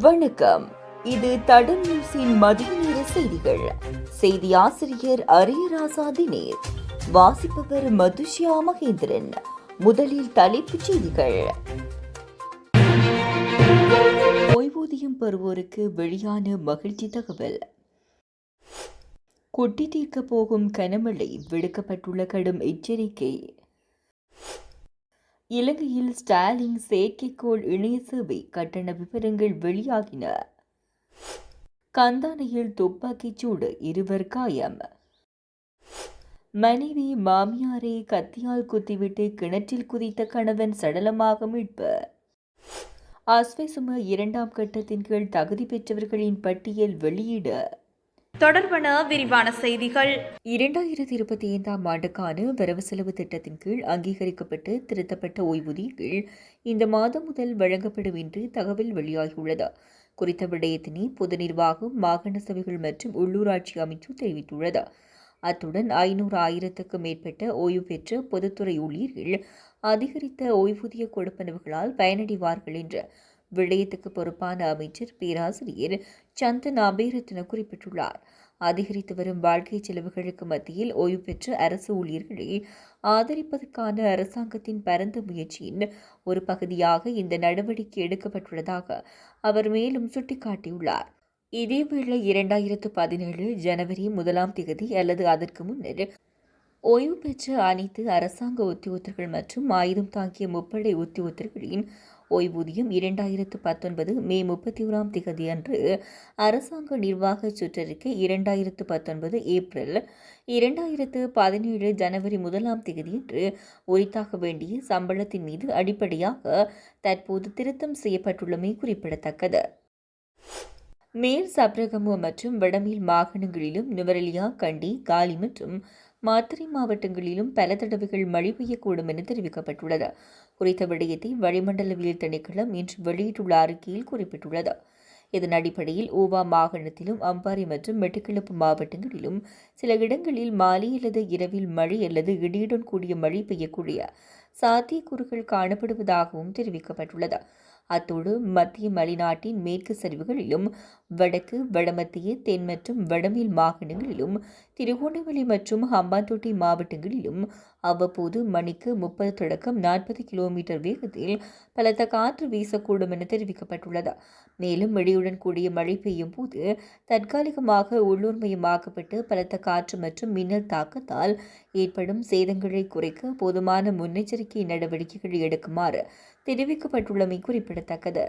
வணக்கம். இது தடம் நியூஸின் மதிய நேர செய்திகள். செய்தி ஆசிரியர் அரியராசா தினேர். வாசிப்பவர் மதுஷியா மகேந்திரன். முதலில் தலைப்புச் செய்திகள். ஓய்வூதியம் பெறுவோருக்கு வெளியான மகிழ்ச்சி தகவல். கொட்டி தீர்க்க போகும் கனமழை விடுக்கப்பட்டுள்ள கடும் எச்சரிக்கை. இலங்கையில் ஸ்டாலின் செயற்கைக்கோள் இணைய சேவை கட்டண விவரங்கள் வெளியாகின. கந்தானையில் துப்பாக்கிச் சூடு இருவர் காயம். மனைவி மாமியாரை கத்தியால் குத்திவிட்டு கிணற்றில் குதித்த கணவன் சடலமாக மீட்பு. அஸ்வசும இரண்டாம் கட்டத்தின் கீழ் தகுதி பெற்றவர்களின் பட்டியல் வெளியீடு. தொடர்பான விரிவான செய்திகள். இரண்டாயிரத்தி இருபத்தி ஐந்தாம் ஆண்டுக்கான வரவு செலவு திட்டத்தின் கீழ் அங்கீகரிக்கப்பட்டு திருத்தப்பட்ட ஓய்வூதியங்கள் இந்த மாதம் முதல் வழங்கப்படும் என்று தகவல் வெளியாகியுள்ளது. குறித்த விடயத்தினை பொது நிர்வாகம் மாகாண சபைகள் மற்றும் உள்ளூராட்சி அமைச்சு தெரிவித்துள்ளது. அத்துடன் ஐநூறு ஆயிரத்துக்கும் மேற்பட்ட ஓய்வு பெற்ற பொதுத்துறை ஊழியர்கள் அதிகரித்த ஓய்வூதிய கொடுப்பனவுகளால் பயனடைவார்கள் என்று விடயத்துக்கு பொறுப்பான அமைச்சர் பேராசிரியர் சந்தன் அபேரத்ன குறிப்பிட்டுள்ளார். அதிகரித்து வரும் வாழ்க்கை செலவுகளுக்கு மத்தியில் ஓய்வு பெற்ற அரசு ஊழியர்களை ஆதரிப்பதற்கான அரசாங்கத்தின் பரந்த முயற்சியின் ஒரு பகுதியாக இந்த நடவடிக்கை எடுக்கப்பட்டுள்ளதாக அவர் மேலும் சுட்டிக்காட்டியுள்ளார். இதேவேளை இரண்டாயிரத்து பதினேழு ஜனவரி முதலாம் தேதி அல்லது அதற்கு முன்னர் ஓய்வு பெற்ற அனைத்து அரசாங்க உத்தியோகத்தர்கள் மற்றும் ஆயுதம் தாங்கிய முப்படை உத்தியோகத்தர்களின் ஓய்வூதியம் இரண்டாயிரத்து பத்தொன்பது மே முப்பத்தி ஓராம் திகதி அன்று அரசாங்க நிர்வாக சுற்றறிக்கை இரண்டாயிரத்து பத்தொன்பது ஏப்ரல் இரண்டாயிரத்து பதினேழு ஜனவரி முதலாம் தேதியன்று உரித்தாக வேண்டிய சம்பளத்தின் மீது அடிப்படையாக தற்போது திருத்தம் செய்யப்பட்டுள்ளமை குறிப்பிடத்தக்கது. மேல் சப்ரகமு மற்றும் வடமேல் மாகாணங்களிலும் நுவரெலியா கண்டி காலி மற்றும் மாத்திரை மாவட்டங்களிலும் பல தடவைகள் மழை பெய்யக்கூடும் என தெரிவிக்கப்பட்டுள்ளது. குறித்த விடயத்தை வளிமண்டலவியல் திணைக்களம் இன்று வெளியிட்டுள்ள அறிக்கையில் குறிப்பிட்டுள்ளது. இதன் அடிப்படையில் ஓவா மாகாணத்திலும் அம்பாறை மற்றும் மெட்டுக்கிழப்பு மாவட்டங்களிலும் சில இடங்களில் மாலை அல்லது இரவில் மழை அல்லது இடியுடன் கூடிய மழை பெய்யக்கூடிய சாத்தியக்கூறுகள் காணப்படுவதாகவும் தெரிவிக்கப்பட்டுள்ளது. அத்தோடு மத்திய மலைநாட்டின் மேற்கு சரிவுகளிலும் வடக்கு வடமத்திய தென் மற்றும் வடமேல் மாகாணங்களிலும் திருகோணமலை மற்றும் ஹம்பாந்தோட்டை மாவட்டங்களிலும் அவ்வப்போது மணிக்கு முப்பது தொடக்கம் நாற்பது கிலோமீட்டர் வேகத்தில் பலத்த காற்று வீசக்கூடும் என தெரிவிக்கப்பட்டுள்ளது. மேலும் இடியுடன் கூடிய மழை பெய்யும் போது தற்காலிகமாக உள்ளூர்மயமாக்கப்பட்டு பலத்த காற்று மற்றும் மின்னல் தாக்கத்தால் ஏற்படும் சேதங்களை குறைக்க போதுமான முன்னெச்சரிக்கை நடவடிக்கைகள் எடுக்குமாறு தெரிவிக்கப்பட்டுள்ளமை குறிப்பிடத்தக்கது.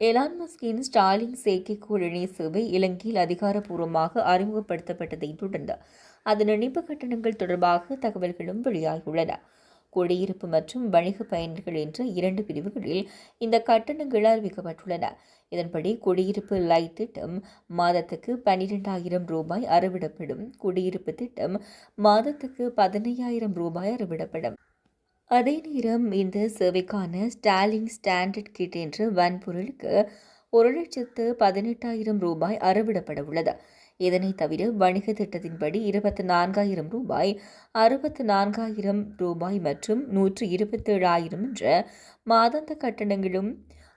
எலான் மஸ்கின் ஸ்டாலின் செயற்கைக்கோள் இணைய சேவை இலங்கையில் அதிகாரப்பூர்வமாக அறிமுகப்படுத்தப்பட்டதை தொடர்ந்து அதன் இணைப்பு கட்டணங்கள் தொடர்பாக தகவல்களும் வெளியாகியுள்ளன. குடியிருப்பு மற்றும் வணிக பயணிகள் என்ற இரண்டு பிரிவுகளில் இந்த கட்டணங்கள் அறிவிக்கப்பட்டுள்ளன. இதன்படி குடியிருப்பு லைட் திட்டம் மாதத்துக்கு பனிரெண்டாயிரம் ரூபாய் அறவிடப்படும். குடியிருப்பு திட்டம் மாதத்துக்கு பதினையாயிரம் ரூபாய் அறவிடப்படும். அதே நேரம் இந்த சேவைக்கான ஸ்டாலிங் ஸ்டாண்டர்ட் கிட் என்ற வன்பொருளுக்கு ஒரு லட்சத்து பதினெட்டாயிரம் ரூபாய் அறவிடப்பட உள்ளது. இதனை தவிர வணிக திட்டத்தின்படி இருபத்தி நான்காயிரம் ரூபாய் அறுபத்து நான்காயிரம் ரூபாய் மற்றும் நூற்று இருபத்தேழாயிரம் என்ற மாதாந்த கட்டணங்களும்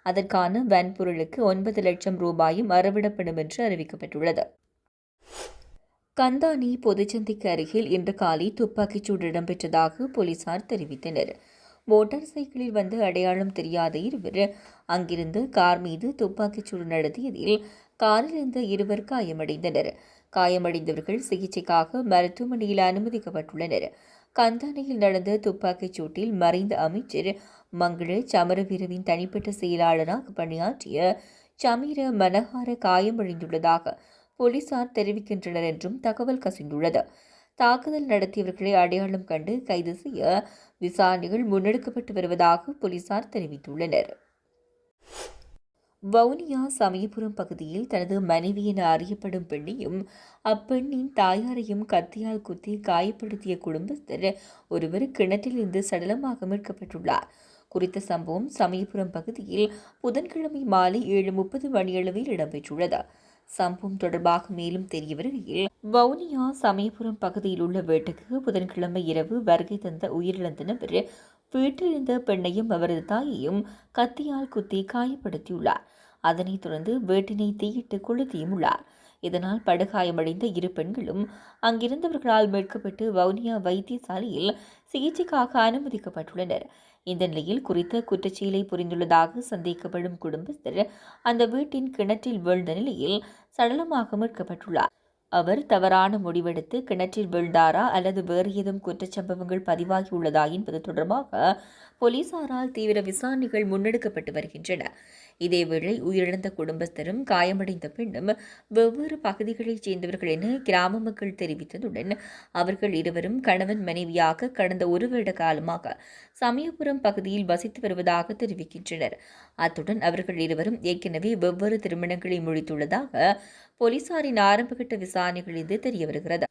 அதற்கான வன்பொருளுக்கு ஒன்பது லட்சம் ரூபாயும் அறவிடப்படும் என்று அறிவிக்கப்பட்டுள்ளது. கந்தானி பொதுச்சந்தைக்கு அருகில் இன்று காலை துப்பாக்கிச் சூடு இடம்பெற்றதாக போலீசார் தெரிவித்தனர். மோட்டார் சைக்கிளில் வந்து அடையாளம் தெரியாத இருவர் அங்கிருந்து கார் மீது துப்பாக்கிச் சூடு நடத்தியதில் காரில் இருந்த இருவர் காயமடைந்தனர். காயமடைந்தவர்கள் சிகிச்சைக்காக மருத்துவமனையில் அனுமதிக்கப்பட்டுள்ளனர். கந்தானையில் நடந்த துப்பாக்கிச் சூட்டில் மறைந்த அமைச்சர் மங்கள சமரவீரவின் தனிப்பட்ட செயலாளராக பணியாற்றிய சமீர மனஹார காயமடைந்துள்ளதாக போலீசார் தெரிவிக்கின்றனர் என்றும் தகவல் கசிந்துள்ளது. தாக்குதல் நடத்தியவர்களை அடையாளம் கண்டு கைது செய்ய விசாரணைகள் முன்னெடுக்கப்பட்டு வருவதாக போலீசார் தெரிவித்துள்ளனர். வவுனியா சமயபுரம் பகுதியில் தனது மனைவி என அறியப்படும் பெண்ணையும் அப்பெண்ணின் தாயாரையும் கத்தியால் குத்தி காயப்படுத்திய குடும்பஸ்தர் ஒருவர் கிணற்றிலிருந்து சடலமாக மீட்கப்பட்டுள்ளார். குறித்த சம்பவம் சமயபுரம் பகுதியில் புதன்கிழமை மாலை ஏழு முப்பது மணியளவில் இடம்பெற்றுள்ளது. சம்பவம் தொடர்பாக மேலும் தெரிய வருகையில் வவுனியா சமயபுரம் பகுதியில் உள்ள வீட்டுக்கு புதன்கிழமை இரவு வருகை தந்த உயிரிழந்த நபர் வீட்டிலிருந்த பெண்ணையும் அவரது தாயையும் கத்தியால் குத்தி காயப்படுத்தியுள்ளார். அதனைத் தொடர்ந்து வீட்டினை தீயிட்டு கொளுத்தியும் உள்ளார் இதனால் படுகாயமடைந்த இரு பெண்களும் அங்கிருந்தவர்களால் மீட்கப்பட்டு வவுனியா வைத்தியசாலையில் சிகிச்சைக்காக அனுமதிக்கப்பட்டுள்ளனர். இந்த நிலையில் குறித்த குற்றச்செயலை புரிந்துள்ளதாக சந்தேகப்படும் குடும்பஸ்தர் அந்த வீட்டின் கிணற்றில் வீழ்ந்த நிலையில் சடலமாக மீட்கப்பட்டுள்ளார். அவர் தவறான முடிவெடுத்து கிணற்றில் வீழ்ந்தாரா அல்லது வேறு ஏதும் குற்றச்சம்பவங்கள் பதிவாகியுள்ளதா என்பது தொடர்பாக போலீசாரால் தீவிர விசாரணைகள் முன்னெடுக்கப்பட்டு வருகின்றன. இதேவேளை உயிரிழந்த குடும்பஸ்தரும் காயமடைந்த பெண்ணும் வெவ்வேறு பகுதிகளைச் சேர்ந்தவர்கள் என கிராம மக்கள் தெரிவித்ததுடன் அவர்கள் இருவரும் கணவன் மனைவியாக கடந்த ஒரு வருட காலமாக சமயபுரம் பகுதியில் வசித்து வருவதாக தெரிவிக்கின்றனர். அத்துடன் அவர்கள் இருவரும் ஏற்கனவே வெவ்வேறு திருமணங்களை முடித்துள்ளதாக போலீசாரின் ஆரம்பகட்ட விசாரணைகளிலிருந்து தெரியவருகிறது.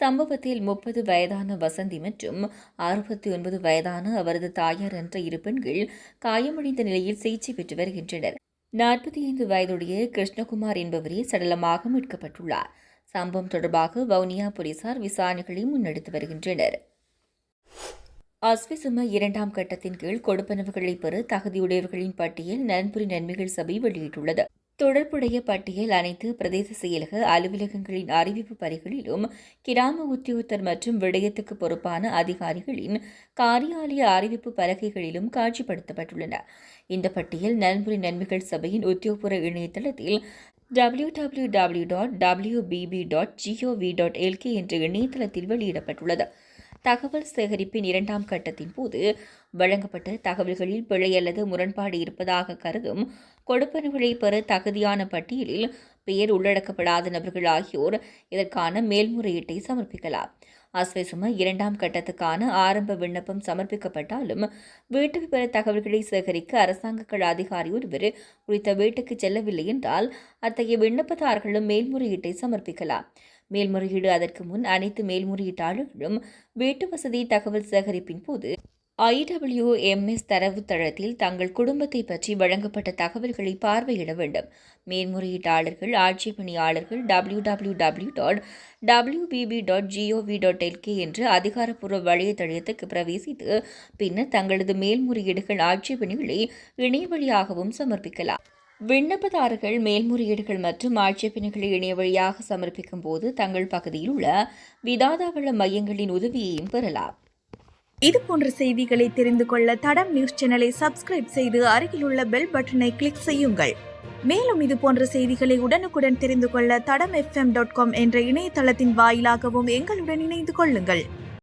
சம்பவத்தில் முப்பது வயதான வசந்தி மற்றும் அறுபத்தி ஒன்பது வயதான அவரது தாயார் என்ற இரு பெண்கள் காயமடைந்த நிலையில் சிகிச்சை பெற்று வருகின்றனர். நாற்பத்தி ஐந்து வயதுடைய கிருஷ்ணகுமார் என்பவரே சடலமாக மீட்கப்பட்டுள்ளார். சம்பவம் தொடர்பாக வவுனியா போலீசார் விசாரணைகளை முன்னெடுத்து வருகின்றனர். அஸ்விசும இரண்டாம் கட்டத்தின் கீழ் கொடுப்பனவுகளை பெற தகுதியுடையவர்களின் பட்டியல் நலன்புரி நன்மைகள் சபை வெளியிட்டுள்ளது. தொடர்புடைய பட்டியல் அனைத்து பிரதேச செயலக அலுவலகங்களின் அறிவிப்பு பரிகளிலும் கிராம உத்தியோகத்தர் மற்றும் விடயத்துக்கு பொறுப்பான அதிகாரிகளின் காரியாலய அறிவிப்பு பலகைகளிலும் காட்சிப்படுத்தப்பட்டுள்ளன. இந்த பட்டியல் நலன்புரி நன்மைகள் சபையின் உத்தியோகபூர்வ இணையதளத்தில் W W W dot WBB dot GOV dot LK என்ற இணையதளத்தில் வெளியிடப்பட்டுள்ளது. தகவல் சேகரிப்பின் இரண்டாம் கட்டத்தின் போது வழங்கப்பட்ட தகவல்களில் பிழை அல்லது முரண்பாடு இருப்பதாக கருதும் கொடுப்பனவுகளை பெற தகுதியான பட்டியலில் பெயர் உள்ளடக்கப்படாத நபர்கள் ஆகியோர் இதற்கான மேல்முறையீட்டை சமர்ப்பிக்கலாம். அஸ்வசும இரண்டாம் கட்டத்துக்கான ஆரம்ப விண்ணப்பம் சமர்ப்பிக்கப்பட்டாலும் வீட்டு விவர தகவல்களை சேகரிக்க அரசாங்க அதிகாரி ஒருவர் குறித்த வீட்டுக்கு செல்லவில்லை என்றால் அத்தகைய விண்ணப்பதாரர்களும் மேல்முறையீட்டை சமர்ப்பிக்கலாம். மேல்முறையீடு அதற்கு முன் அனைத்து மேல்முறையீட்டாளர்களும் வீட்டு வசதி தகவல் சேகரிப்பின் போது ஐடபிள்யூஎம்எஸ் தரவுத்தளத்தில் தங்கள் குடும்பத்தை பற்றி வழங்கப்பட்ட தகவல்களை பார்வையிட வேண்டும். மேல்முறையீட்டாளர்கள் ஆட்சேபணியாளர்கள் W W W dot WBB dot GOV dot LK என்ற அதிகாரப்பூர்வ வலைத்தளத்துக்கு பிரவேசித்து பின்னர் தங்களது மேல்முறையீடுகள் ஆட்சேபணிகளை இணைய வழியாகவும் சமர்ப்பிக்கலாம். விண்ணப்பதாரர்கள் மேல்முறையீடுகள் மற்றும் ஆட்சேபனைகளை இணைய வழியாக சமர்ப்பிக்கும் போது தங்கள் பகுதியில் உள்ள விதாதாவள மையங்களின் உதவியையும் பெறலாம். இது போன்ற செய்திகளை தெரிந்து கொள்ள தடம் நியூஸ் சேனலை சப்ஸ்கிரைப் செய்து அருகிலுள்ள பெல் பட்டனை கிளிக் செய்யுங்கள். மேலும் இது போன்ற செய்திகளை உடனுக்குடன் தெரிந்து கொள்ள தடம் எஃப்எம் டாட் காம் என்ற இணையதளத்தின் வாயிலாகவும் எங்களுடன் இணைந்து கொள்ளுங்கள்.